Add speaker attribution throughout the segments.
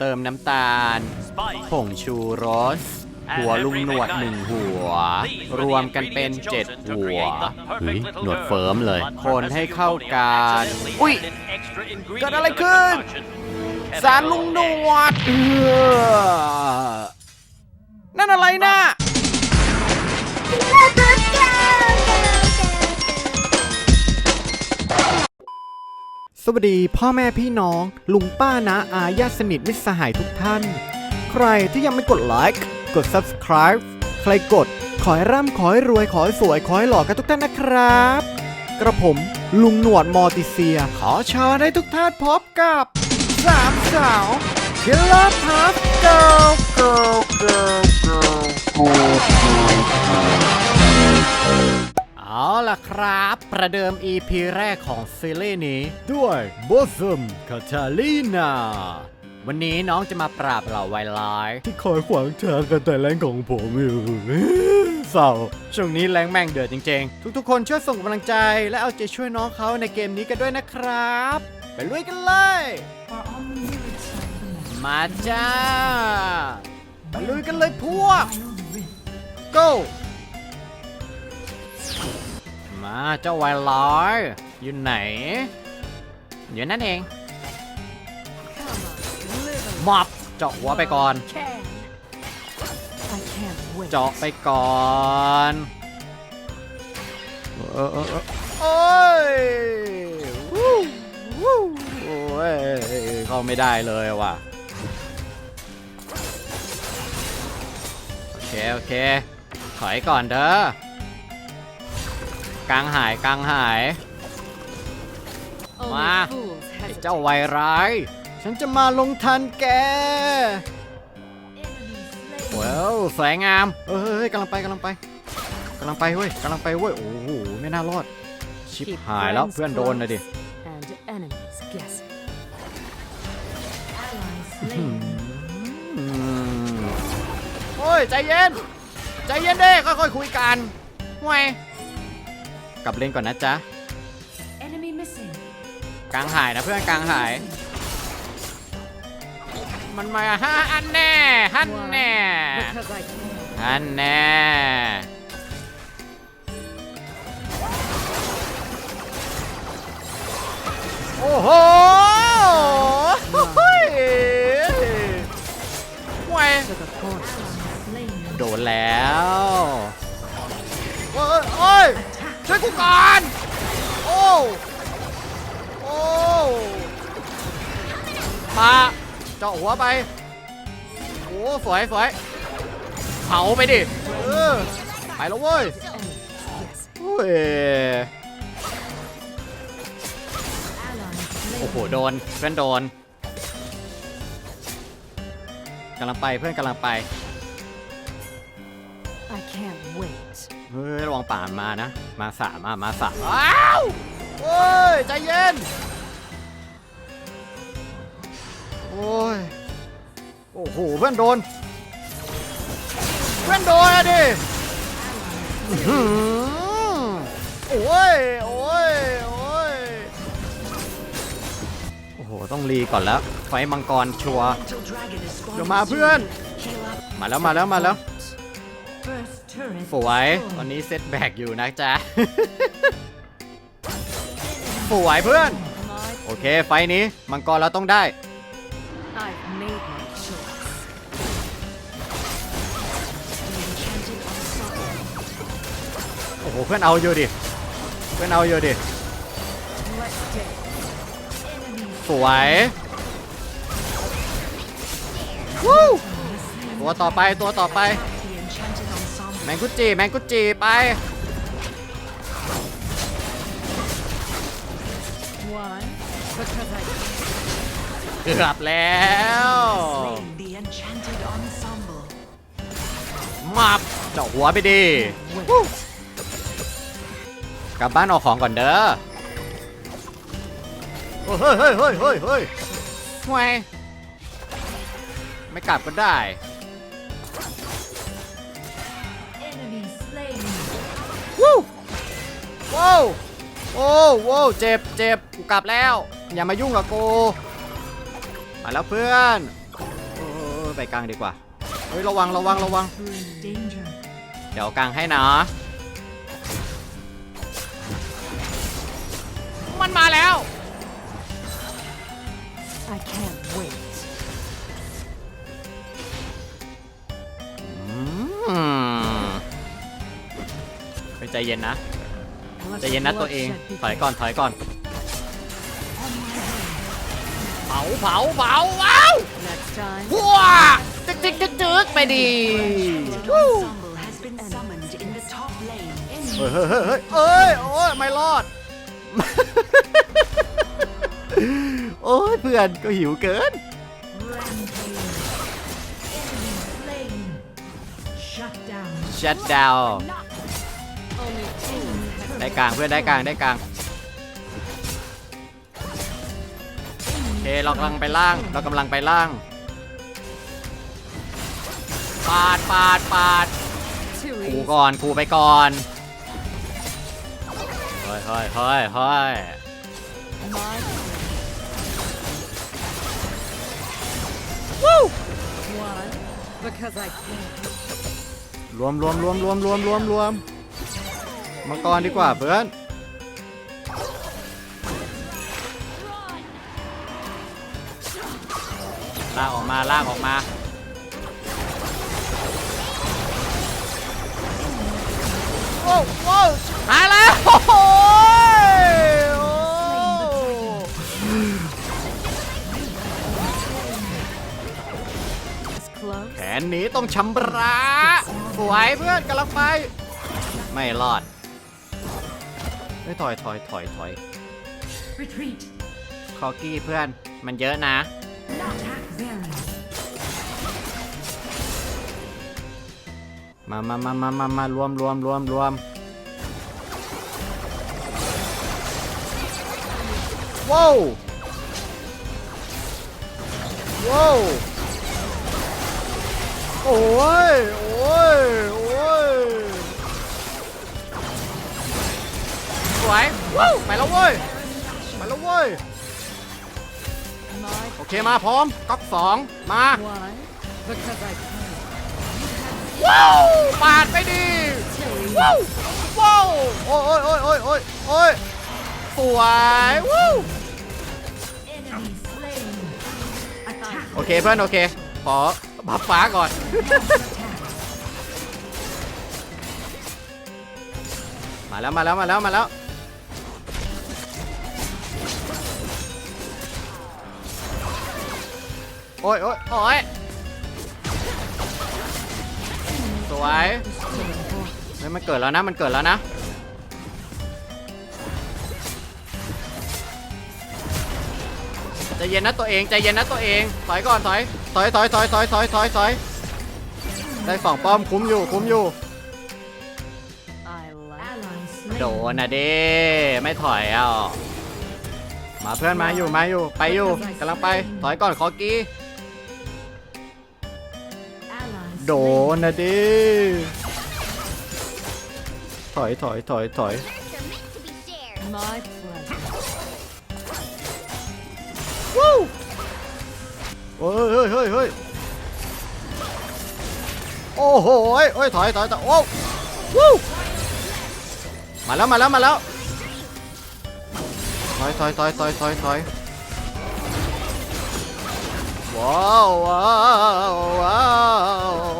Speaker 1: เติมน้ำตาล ผงชูรส หัวลุงหนวดหนึ่งหัว รวมกันเป็นเจ็ดหัวเฮ้ยหนวดเฟิร์มเลย คนให้เข้ากัน อุ้ยเกิดอะไรขึ้น สารลุงหนวดเอื้อนั่นอะไรนะ สวัสดีพ่อแม่พี่น้อง ลุงป้านะอาญาติสนิทมิตรสหายทุกท่าน ใครที่ยังไม่กดไลค์กด subscribe ใครกด ขอให้ร่ำขอให้รวยขอให้สวยขอให้หล่อกันทุกท่านนะครับ กระผมลุงหนวดมอติเซีย ขอเชิญให้ทุกท่านพบกับสามสาวคิลเลอร์พัฟเกิลเกิลเกิลเกิลเอาล่ะครับ ประเดิม EP แรกของซีรีส์นี้ ด้วยบอสซัมคาทาลีนาวันนี้น้องจะมาปราบเหล่าไวร้าย ที่คอยขวางทางกันแต่แรงของผมอยู่เศร้าช่วงนี้แรงแม่งเดือดจริงๆ ทุกๆคนช่วยส่งกำลังใจ และเอาใจช่วยน้องเขาในเกมนี้กันด้วยนะครับ ไปลุยกันเลย มาจ้า ไปลุยกันเลยพวก go มาเจ้าไวลอย อยู่ไหน อยู่นั่นเองมอบเจาะหัวไปก่อน เจาะไปก่อนเออเออเออโอ้ยวู้วู้โอ้ยเข้าไม่ได้เลยว่ะโอเค โอเค ถอยก่อนเด้อ กลางหายกลางหาย
Speaker 2: Only
Speaker 1: Ma.
Speaker 2: fools
Speaker 1: ไอ้
Speaker 2: hesitate.
Speaker 1: เจ้าวัยร้าย ฉันจะมาลงทันแกว้าวสวยงามเอ้ยกำลังไปกำลังไปกำลังไปเว้ยกำลังไปเว้ยโอ้โหไม่น่ารอด ชิบ
Speaker 2: Keep
Speaker 1: หายแล้ว
Speaker 2: friends
Speaker 1: เพื่อนโดนเลยดิ
Speaker 2: close And enemies guessing. Allies slain.
Speaker 1: อืมโอ้ยใจเย็น ใจเย็นเด้ค่อยๆคุยกันห่วย กลับเล่นก่อนนะจ๊ะ
Speaker 2: Enemy missing.
Speaker 1: กลางหายนะเพื่อนกลางหาย มันมาฮะอันแน่ฮันแน่
Speaker 2: Because I can.
Speaker 1: ฮันแน่ โอ้โหเฮ้ยห่วย
Speaker 2: To the corner. Slain.
Speaker 1: โดนแล้ วยกูก่อน โอ้ โอ้มาเจาะหัวไป โอ้สวยสวยเผาไปดิ เออ ไปแล้วเว้ย
Speaker 2: Enemies guessing.
Speaker 1: โอ้ย
Speaker 2: Allies slain.
Speaker 1: โอ้โห โดน เพื่อนโดนกำลังไปเพื่อนกำลังไป
Speaker 2: I can't wait.
Speaker 1: เฮ้ยระวังป่านมานะ มาสามอะมาสามอ้าวโอ้ยใจเย็น โอ้ย โอ้โหเพื่อนโดน เพื่อนโดนอะดิอื้อหือโอ้ย โอ้ย โอ้ย โอ้โห ต้องรีก่อนแล้ว ไฟมังกรชัวร์เดี๋ยวมาเพื่อน มาแล้วมาแล้วมาแล้ว
Speaker 2: First turret.
Speaker 1: สวยตอนนี้เซตแบกอยู่นะจ๊ะ สวยเพื่อน โอเค ไฟนี้ มังกรเราต้องได้ โอ้โห เพื่อนเอาอยู่ดิ เพื่อนเอาอยู่ดิ สวยวู้ตัวต่อไปตัวต่อไป มงกุจิแมงกุจิไป
Speaker 2: One, because I
Speaker 1: เกือบแล้ว
Speaker 2: slain the enchanted ensemble.
Speaker 1: มับเจาะหัวไปดิ
Speaker 2: Wait.
Speaker 1: กลับบ้านเอาของก่อนเด้อเฮ้ยเฮ้ยเฮ้ยเฮ้ยเฮ้ยห่วยไม่กลับก็ได้ วู้ว้าวโอ้ว้าวเจ็บเจ็บกูกลับแล้ว อย่ามายุ่งกับกูมาแล้วเพื่อนไปกลางดีกว่าเฮ้ยระวังระวังระวัง
Speaker 2: Danger.
Speaker 1: เดี๋ยวกลางให้นะมันมาแล้ว
Speaker 2: I can't
Speaker 1: ใจเย็นนะ
Speaker 2: Let
Speaker 1: ใจเย็นนะตัวเอง
Speaker 2: bloodshed be
Speaker 1: ถอยก่อน ถอยก่อน เผา เผา เผาว้าว
Speaker 2: Next time.
Speaker 1: ว้าจึกจึกจึกจึกไปดี
Speaker 2: Ensemble has been summoned in the top lane.
Speaker 1: เฮ้ยเฮ้ยเฮ้ยเฮ้ยเอ้ย โอ้ย ไม่รอด โอ้ย เพื่อนก็หิวเกิน
Speaker 2: Rampage. Enemy slain. Shut down.
Speaker 1: ชัดดาว
Speaker 2: Only two has
Speaker 1: ได้กลางเพื่อนได้กลางได้กลางโอเคเรากำลังไปล่าง เรากำลังไปล่าง ปาดปาดปาด
Speaker 2: too
Speaker 1: คู
Speaker 2: easy.
Speaker 1: ก่อนคูไปก่อนเฮ้ยเฮ้ยเฮ้ยเฮ้ย
Speaker 2: My One, because I can't.
Speaker 1: รวมรวมรวมรวมรวมรวมรวม มังกรดีกว่าเพื่อนลากออกมาลากออกมาโอ้โหหายแล้วโอ้โหโอ้
Speaker 2: It's close.
Speaker 1: แขนนี้ต้องชำระสวยเพื่อนกำลังไป ไม่รอด ไม่ถอยถอยถอยถอย
Speaker 2: Retreat.
Speaker 1: คอกี้เพื่อนมันเยอะนะ
Speaker 2: Attack Baron.
Speaker 1: มามามามามามารวมรวมรวมรวมว้าวว้าวโอ้ยโอ้ยโวยว้าวไปแล้วเว้ยไปแล้วเว้ย
Speaker 2: My
Speaker 1: โอเคมาพร้อมก๊อกสองมา
Speaker 2: one, because I can't.
Speaker 1: ว้าวปาดไปดี
Speaker 2: Too easy.
Speaker 1: ว้าวว้าวโอ้ยโอ้ยโอ้ยโอ้ยโอ้ยสวยวู้
Speaker 2: Enemy slain. Attack.
Speaker 1: โอเคเพื่อนโอเคขอบัฟฟ้าก่อนมาแล้วมาแล้วมาแล้วมาแล้ว โอ้ยโอ้ยโอ้ยสวยเฮ้มันเกิดแล้วนะ มันเกิดแล้วนะ ใจเย็นนะตัวเอง ใจเย็นนะตัวเอง ถอยก่อน ถอย ถอย ถอย ถอย ถอย ถอย ถอยถอยได้สองป้อมคุ้มอยู่ คุ้มอยู่ โดนนะเด้ไม่ถอยอะมาเพื่อนมาอยู่ มาอยู่ ไปอยู่กำลังไป ถอยก่อนขอกี้ โดนนะเด้ถอยถอยถอยถอย
Speaker 3: They're meant to be shared.
Speaker 2: My pleasure.
Speaker 1: วู้เฮ้ยเฮ้ยเฮ้ยเฮ้ยโอ้โหเฮ้ยเฮ้ยถอยถอยถอยโอ้วู้มาแล้วมาแล้วมาแล้ว ถอยถอยถอยถอยถอยถอยว้าวว้าวว้าว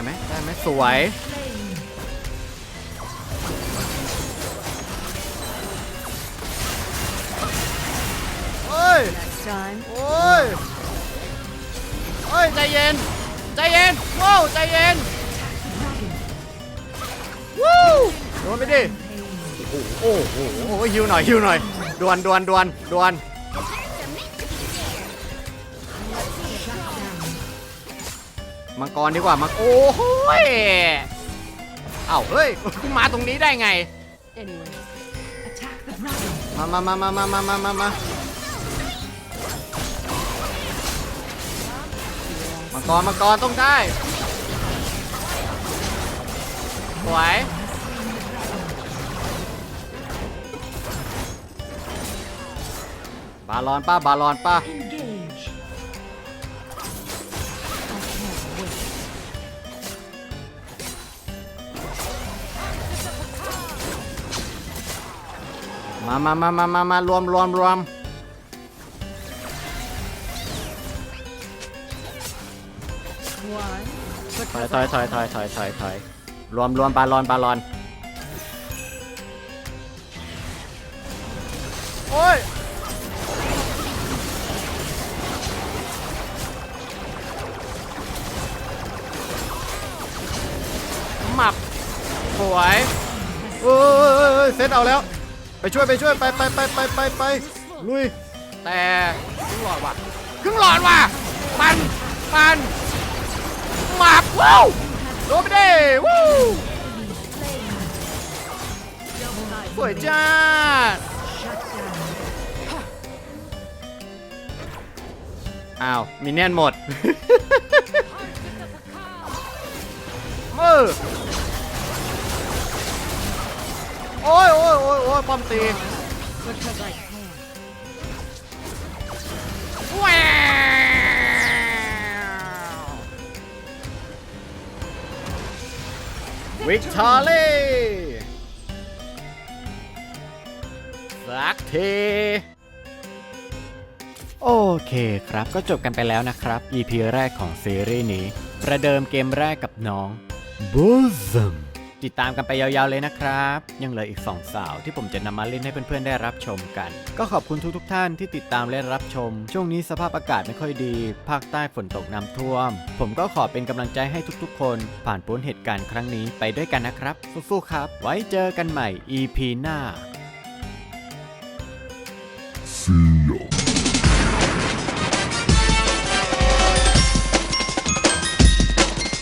Speaker 1: ได้ไหมได้ไหมสวย
Speaker 2: Slain.
Speaker 1: เฮ้ย
Speaker 2: Next time.
Speaker 1: โอ้ยเฮ้ย ใจเย็น ใจเย็นว้าวใจเย็นวู้โดนไปดิ โอ้โหโอ้โหโอ้โหฮิวหน่อยฮิวหน่อยดวนดวนดวนดวน มังกรดีกว่ามังโอ้โหยเอ้าเฮ้ยมาตรงนี้ได้ไง
Speaker 2: Anyway. Attack the dragon.
Speaker 1: มามามามามามามามามังกรมังกรต้องได้สวยบาลอนป้าบาลอนป้า
Speaker 2: Engage.
Speaker 1: มามามามามามารวมรวมรวมถอยถอยถอยถอยถอยถอยถอยรวมรวมบาลอนบาลอน โอ้ยหมับสวยเอ้ยเซตเอาแล้ว ไปช่วยไปช่วยไปไปไปไปไปไปลุยแต่ครึ่งหลอดว่ะครึ่งหลอดว่ะมันมันหมับว้าวโดนไปดิวู้สวยจ้าดอ้าวมินเนี่ยนหมดมือ โอ้ยโอ้ยโอ้ยโอ้ยป้อมตีแหววิกตอรี่สักที โอเคครับก็จบกันไปแล้วนะครับ EP แรกของซีรีส์นี้ ประเดิมเกมแรกกับน้องบูซัม ติดตามกันไปยาวๆเลยนะครับ ยังเหลืออีก 2 สาวที่ผมจะนำมาเล่นให้เพื่อนๆได้รับชมกัน ก็ขอบคุณทุกๆท่านที่ติดตามและรับชม ช่วงนี้สภาพอากาศไม่ค่อยดี ภาคใต้ฝนตกน้ำท่วม ผมก็ขอเป็นกำลังใจให้ทุกๆ คน ผ่านพ้นเหตุการณ์ครั้งนี้ไปด้วยกันนะครับ สู้ๆครับ ไว้เจอกันใหม่ EP หน้า